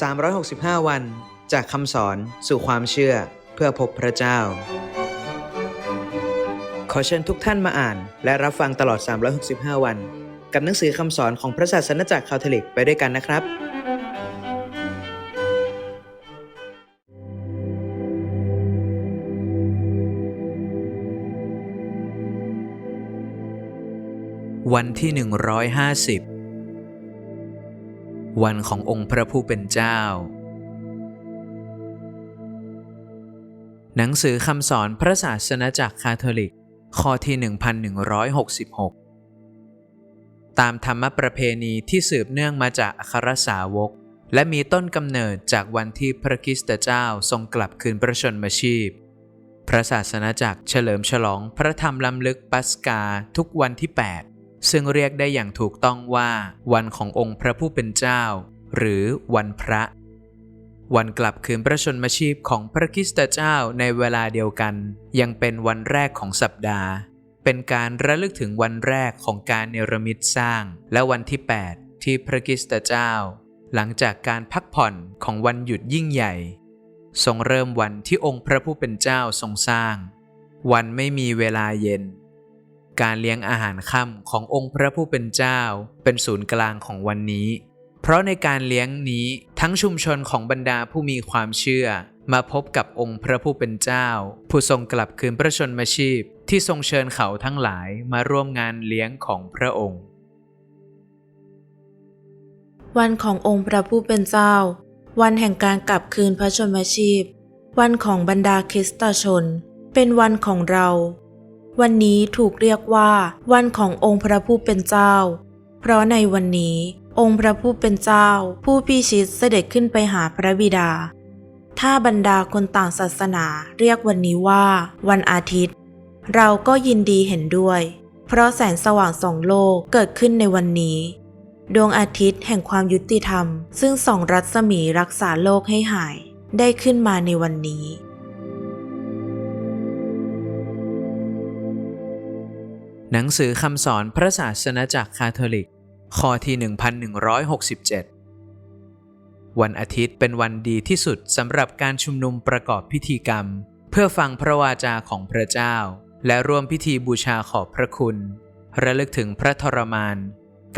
365 วัน จากคำสอนสู่ความเชื่อเพื่อพบพระเจ้า ขอเชิญทุกท่านมาอ่าน และรับฟังตลอด 365 วัน กับหนังสือคำสอนของพระศาสนจักรคาทอลิกไปด้วยกันนะครับ วันที่ 150 วันขององค์พระผู้เป็นเจ้า หนังสือคำสอนพระศาสนาจักรคาทอลิก ข้อที่ 1166 ตามธรรมประเพณีที่สืบเนื่องมาจากอัครสาวก และมีต้นกำเนิดจากวันที่พระคริสตเจ้าทรงกลับคืนพระชนมชีพ พระศาสนาจักรเฉลิมฉลองพระธรรมล้ำลึกปัสกาทุกวันที่ 8 ซึ่งเรียกได้อย่างถูกต้องว่า วันขององค์พระผู้เป็นเจ้า หรือวันพระ วันกลับคืนพระชนมชีพของพระคริสตเจ้าในเวลาเดียวกัน ยังเป็นวันแรกของสัปดาห์ เป็นการระลึกถึงวันแรกของการเนรมิตสร้าง และวันที่ 8 ที่พระคริสตเจ้า หลังจากการพักผ่อนของวันหยุดยิ่งใหญ่ ทรงเริ่มวันที่องค์พระผู้เป็นเจ้าทรงสร้าง วันไม่มีเวลาเย็น การเลี้ยงอาหารค่ำขององค์พระผู้เป็นเจ้า เป็นศูนย์กลางของวันนี้ เพราะในการเลี้ยงนี้ทั้งชุมชนของบรรดาผู้มีความเชื่อ มาพบกับองค์พระผู้เป็นเจ้า ผู้ทรงกลับคืนพระชนมาชีพ ที่ทรงเชิญเขาทั้งหลายมาร่วมงานเลี้ยงของพระองค์ วันขององค์พระผู้เป็นเจ้า วันแห่งการกลับคืนพระชนมชีพ วันของบรรดาคริสตชน เป็นวันของเรา วันนี้ถูกเรียกว่า วันขององค์พระผู้เป็นเจ้า เพราะในวันนี้ องค์พระผู้เป็นเจ้า ผู้พิชิตเสด็จขึ้นไปหาพระบิดา ถ้าบรรดาคนต่างศาสนาเรียกวันนี้ว่า วันอาทิตย์ เราก็ยินดีเห็นด้วย เพราะแสงสว่างสองโลกเกิดขึ้นในวันนี้ ดวงอาทิตย์แห่งความยุติธรรม ซึ่งส่องรัศมีรักษาโลกให้หาย ได้ขึ้นมาในวันนี้ หนังสือคำสอนพระศาสนจักรคาทอลิก ข้อที่ 1167 วันอาทิตย์เป็นวันดีที่สุดสำหรับการชุมนุมประกอบพิธีกรรม เพื่อฟังพระวาจาของพระเจ้า และร่วมพิธีบูชาขอบพระคุณ ระลึกถึงพระทรมาน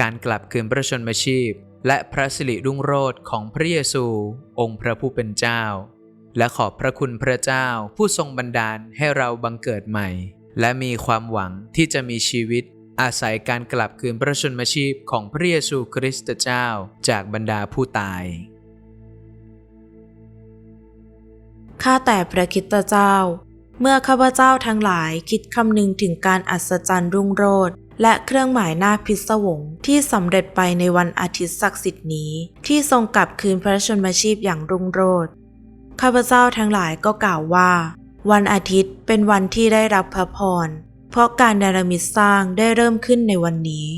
การกลับคืนพระชนมชีพ และพระสิริรุ่งโรจน์ของพระเยซู องค์พระผู้เป็นเจ้า และขอบพระคุณพระเจ้าผู้ทรงบันดาลให้เราบังเกิดใหม่ และมีความหวังที่จะมีชีวิต อาศัยการกลับคืนพระชนมชีพของพระเยซูคริสต์เจ้าจากบรรดาผู้ตาย ข้าแต่พระคริสตเจ้า เมื่อข้าพเจ้าทั้งหลายคิดคำนึงถึงการอัศจรรย์รุ่งโรจน์และเครื่องหมายหน้าพิศวงที่สำเร็จไปในวันอาทิตย์ศักดิ์สิทธิ์นี้ ที่ทรงกลับคืนพระชนมชีพอย่างรุ่งโรจน์ข้าพเจ้าทั้งหลายก็กล่าวว่า วันอาทิตย์เป็นวันที่ได้รับพระพร เพราะการเนรมิตสร้างได้เริ่มขึ้นในวันนี้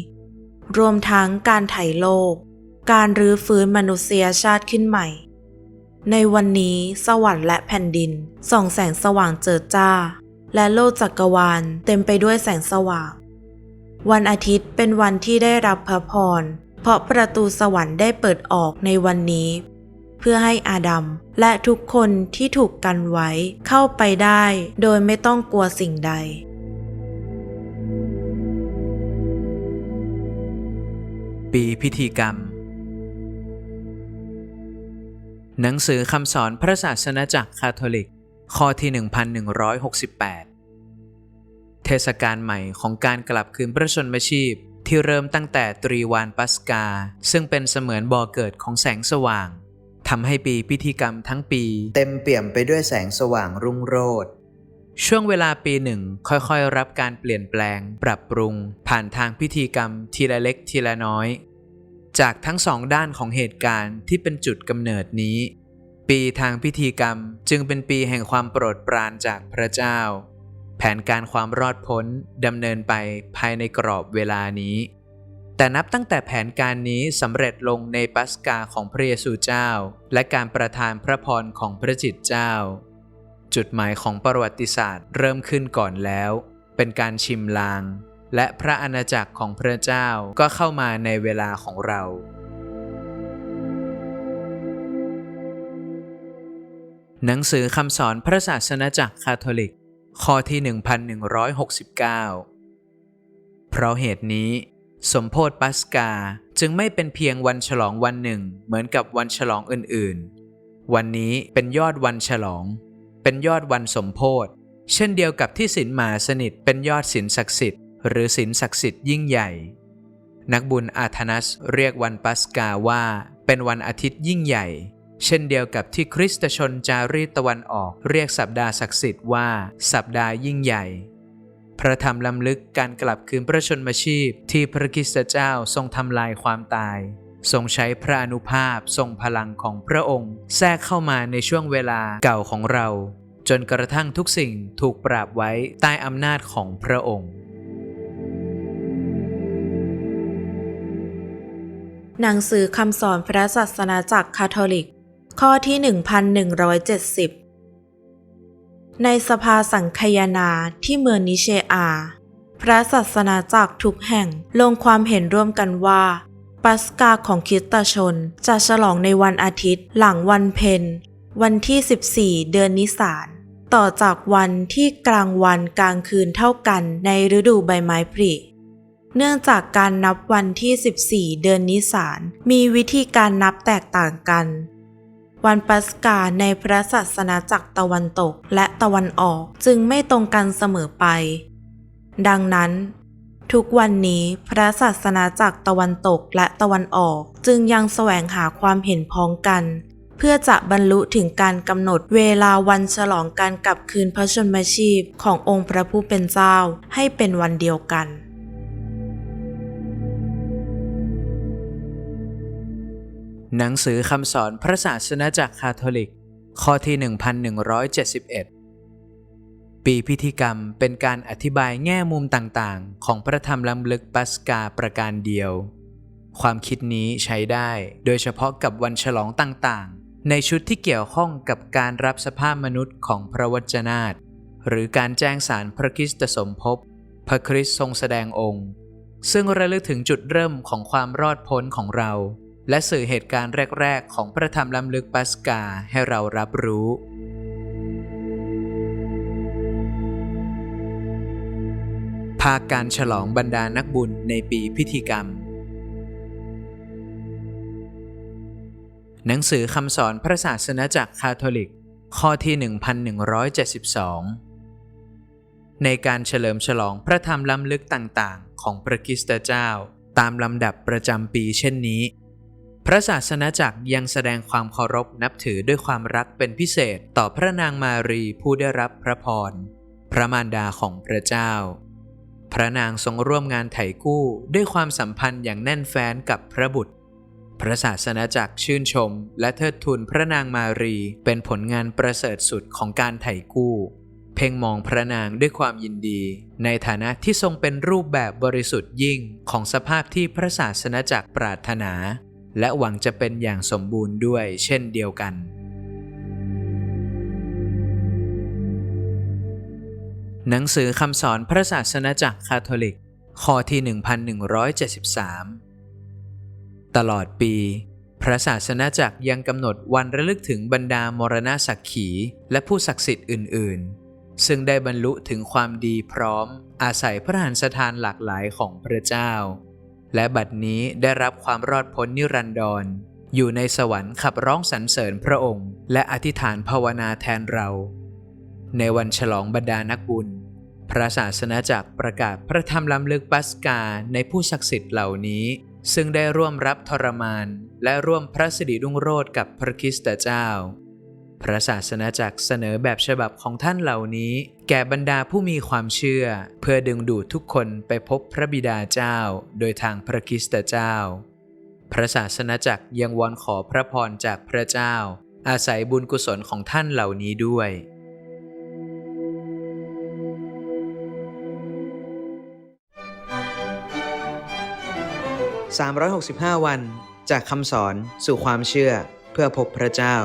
รวมทั้งการไถ่โลก การรื้อฟื้นมนุษยชาติขึ้นใหม่ ในวันนี้สวรรค์และแผ่นดิน ส่องแสงสว่างเจิดจ้า และโลกจักรวาลเต็มไปด้วยแสงสว่าง วันอาทิตย์เป็นวันที่ได้รับพระพร เพราะประตูสวรรค์ได้เปิดออกในวันนี้ เพื่อให้อาดัมและทุกคนที่ถูกกันไว้เข้าไปได้ โดยไม่ต้องกลัวสิ่งใด ปีพิธีกรรม หนังสือคำสอนพระศาสนจักรคาทอลิก ข้อที่ 1168 เทศกาลใหม่ของการกลับคืนพระชนมชีพที่เริ่มตั้งแต่ตรีวานปัสกา ซึ่งเป็นเสมือนบ่อเกิดของแสงสว่าง ทำให้ปีพิธีกรรมทั้งปี เต็มเปี่ยมไปด้วยแสงสว่างรุ่งโรจน์ช่วงเวลาปีหนึ่งค่อยๆ รับการเปลี่ยนแปลง ปรับปรุง ผ่านทางพิธีกรรมทีละเล็กทีละน้อย จากทั้งสองด้านของเหตุการณ์ที่เป็นจุดกำเนิดนี้ ปีทางพิธีกรรมจึงเป็นปีแห่งความโปรดปรานจากพระเจ้า แผนการความรอดพ้นดำเนินไปภายในกรอบเวลานี้ แต่นับตั้งแต่แผนการนี้สำเร็จลงในปัสกาของพระเยซูเจ้า และการประทานพระพรของพระจิตเจ้า จุดหมายของประวัติศาสตร์เริ่มขึ้นก่อนแล้ว เป็นการชิมลาง และพระอาณาจักรของพระเจ้าก็เข้ามาในเวลาของเราหนังสือคำสอนพระศาสนาจักรคาทอลิก ข้อที่ 1169 เพราะเหตุนี้ สมโพธปัสกาจึงไม่เป็นเพียงวันฉลองวันหนึ่ง เหมือนกับวันฉลองอื่นๆ วันนี้เป็นยอดวันฉลอง เป็นยอดวันสมโพธเช่นเดียวกับที่ศีลหมาสนิทเป็นยอดศีลศักดิ์สิทธิ์หรือศีลศักดิ์สิทธิ์ยิ่งใหญ่ นักบุญอาธนัสเรียกวันปัสกาว่า เป็นวันอาทิตย์ยิ่งใหญ่ เช่นเดียวกับที่คริสตชนจารีตตะวันออก เรียกสัปดาห์ศักดิ์สิทธิ์ว่า สัปดาห์ยิ่งใหญ่ พระธรรมลำลึกการกลับคืนพระชนมชีพที่พระคริสตเจ้าทรงทำลายความตาย ทรงใช้พระอนุภาพทรงพลังของพระองค์ แทรกเข้ามาในช่วงเวลาเก่าของเรา จนกระทั่งทุกสิ่งถูกปราบไว้ใต้อำนาจของพระองค์ หนังสือคำสอนพระศาสนาจักรคาทอลิก ข้อที่ 1170 ในสภาสังคยนาที่เมืองนิเชอา พระศาสนาจักรทุกแห่งลงความเห็นร่วมกันว่า ปัสกาของคิสตชนจะฉลองในวันอาทิตย์หลังวันเพ็ญวันที่ 14 เดือนนิสานต่อจากวันที่กลางวันกลางคืนเท่ากันในฤดูใบไม้ผลิเนื่องจากการนับวันที่ 14 เดือนนิสานมีวิธีการนับแตกต่างกัน วันปัสกาในพระศาสนาจักรตะวันตกและตะวันออกจึงไม่ตรงกันเสมอไป ดังนั้น ทุกวันนี้พระศาสนาจักรตะวันตกและตะวันออกจึงยังแสวงหาความเห็นพ้องกัน เพื่อจะบรรลุถึงการกำหนดเวลาวันฉลองการกลับคืนพระชนมชีพขององค์พระผู้เป็นเจ้าให้เป็นวันเดียวกัน หนังสือคำสอนพระศาสนาจักรคาทอลิก ข้อที่ 1171 ปีพิธีกรรมเป็นการอธิบายแง่มุมต่างๆ ของพระธรรมล้ำลึกปัสกาประการเดียว ความคิดนี้ใช้ได้โดยเฉพาะกับวันฉลองต่างๆ ในชุดที่เกี่ยวข้องกับการรับสภาพมนุษย์ของพระวจนาตหรือการแจ้งสารพระคริสตสมภพ พระคริสต์ทรงแสดงองค์ ซึ่งระลึกถึงจุดเริ่มของความรอดพ้นของเรา และสื่อเหตุการณ์แรก ๆ ของพระธรรมล้ำลึกปัสกาให้เรารับรู้ภาคการฉลองบรรดานักบุญในปีพิธีกรรม หนังสือคำสอนพระศาสนาจักรคาทอลิก ข้อที่ 1172 ในการเฉลิมฉลองพระธรรมล้ำลึกต่าง ๆ ของพระคริสตเจ้า ตามลำดับประจำปีเช่นนี้ พระศาสนาจักรยังแสดงความเคารพนับถือด้วยความรักเป็นพิเศษต่อพระนางมารีผู้ได้รับพระพร พระมารดาของพระเจ้า พระนางทรงร่วมงานไถ่กู้ด้วยความสัมพันธ์อย่างแน่นแฟ้นกับพระบุตร พระศาสนาจักรชื่นชม และเทิดทูนพระนางมารีเป็นผลงานประเสริฐสุดของการไถ่กู้ เพ่งมองพระนางด้วยความยินดี ในฐานะที่ทรงเป็นรูปแบบบริสุทธิ์ยิ่งของสภาพที่พระศาสนาจักรปรารถนา และหวังจะเป็นอย่างสมบูรณ์ด้วยเช่นเดียวกัน หนังสือคำสอนพระศาสนาจักรคาทอลิก ข้อที่ 1173 ตลอดปี พระศาสนาจักรยังกำหนดวันระลึกถึงบรรดามรณะสักขีและผู้ศักดิ์สิทธิ์อื่น ๆ ซึ่งได้บรรลุถึงความดีพร้อมอาศัยพระหันสถานหลากหลายของพระเจ้า และบัดนี้ได้รับความรอดพ้นนิรันดรอยู่ในสวรรค์ขับร้องสรรเสริญพระองค์ และอธิษฐานภาวนาแทนเรา ในวันฉลองบรรดานักบุญ พระศาสนาจักรประกาศพระธรรมล้ำลึกปัสกาในผู้ศักดิ์สิทธิ์เหล่านี้ ซึ่งได้ร่วมรับทรมาน และร่วมพระสิริรุ่งโรจน์กับพระคริสตเจ้า พระศาสนาจักรเสนอแบบฉบับของท่านเหล่านี้ แก่บรรดาผู้มีความเชื่อ เพื่อดึงดูดทุกคนไปพบพระบิดาเจ้า โดยทางพระคริสตเจ้า พระศาสนาจักรยังวอนขอพระพรจากพระเจ้า อาศัยบุญกุศลของท่านเหล่านี้ด้วย 365 วัน จากคำสอนสู่ความเชื่อเพื่อพบพระเจ้า